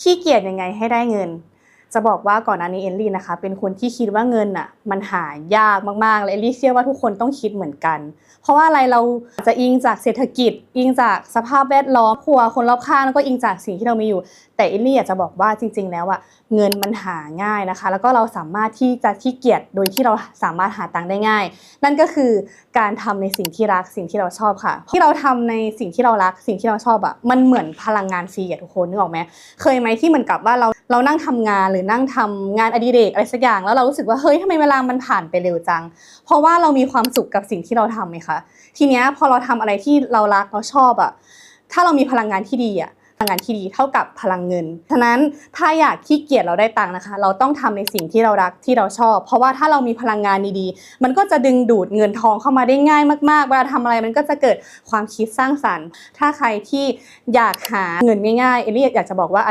ขี้เกียจยังไงให้ได้เงิน จะบอกว่าก่อนหน้านี้เอลลี่นะคะ เป็นคนที่คิดว่าเงินอะมันหายากมากๆและเอลลี่เชื่อว่าทุกคนต้องคิดเหมือนกัน เพราะว่าอะไรเราจะอิงจากเศรษฐกิจ อิงจากสภาพแวดล้อมครัวคนรอบข้างแล้วก็อิงจากสิ่งที่เรามีอยู่ แต่เอลลี่อยากจะบอกว่าจริง ๆ แล้วอะเงินมันหาง่ายนะคะ แล้วก็เราสามารถที่จะขี้เกียจโดยที่เราสามารถหาตังค์ได้ง่าย นั่นก็คือการทำในสิ่งที่รักสิ่งที่เราชอบค่ะ ที่เราทำในสิ่งที่เรารักสิ่งที่เราชอบอะมันเหมือนพลังงานฟรีอะทุกคนนึกออกไหมเคยไหมที่เหมือนกับว่าเราเรานั่งทำงานหรือนั่งทำงานอดิเรกอะไรสักอย่าง แล้วเรารู้สึกว่าเฮ้ยทำไมเวลามันผ่านไปเร็วจัง เพราะว่าเรามีความสุขกับสิ่งที่เราทำไหมคะทีเนี้ยพอเราทำอะไรที่เรารักเราชอบอะถ้าเรามีพลังงานที่ดีอะพลังงานที่ดีเท่ากับพลังเงิน ฉะนั้นถ้าอยากขี้เกียจเราได้ตังค์นะคะ เราต้องทำในสิ่งที่เรารักที่เราชอบ เพราะว่าถ้าเรามีพลังงานดีๆ มันก็จะดึงดูดเงินทองเข้ามาได้ง่ายมากๆ เวลาทำอะไรมันก็จะเกิดความคิดสร้างสรรค์ ถ้าใครที่อยากหาเงินง่ายๆ เอลี่อยากจะบอกว่า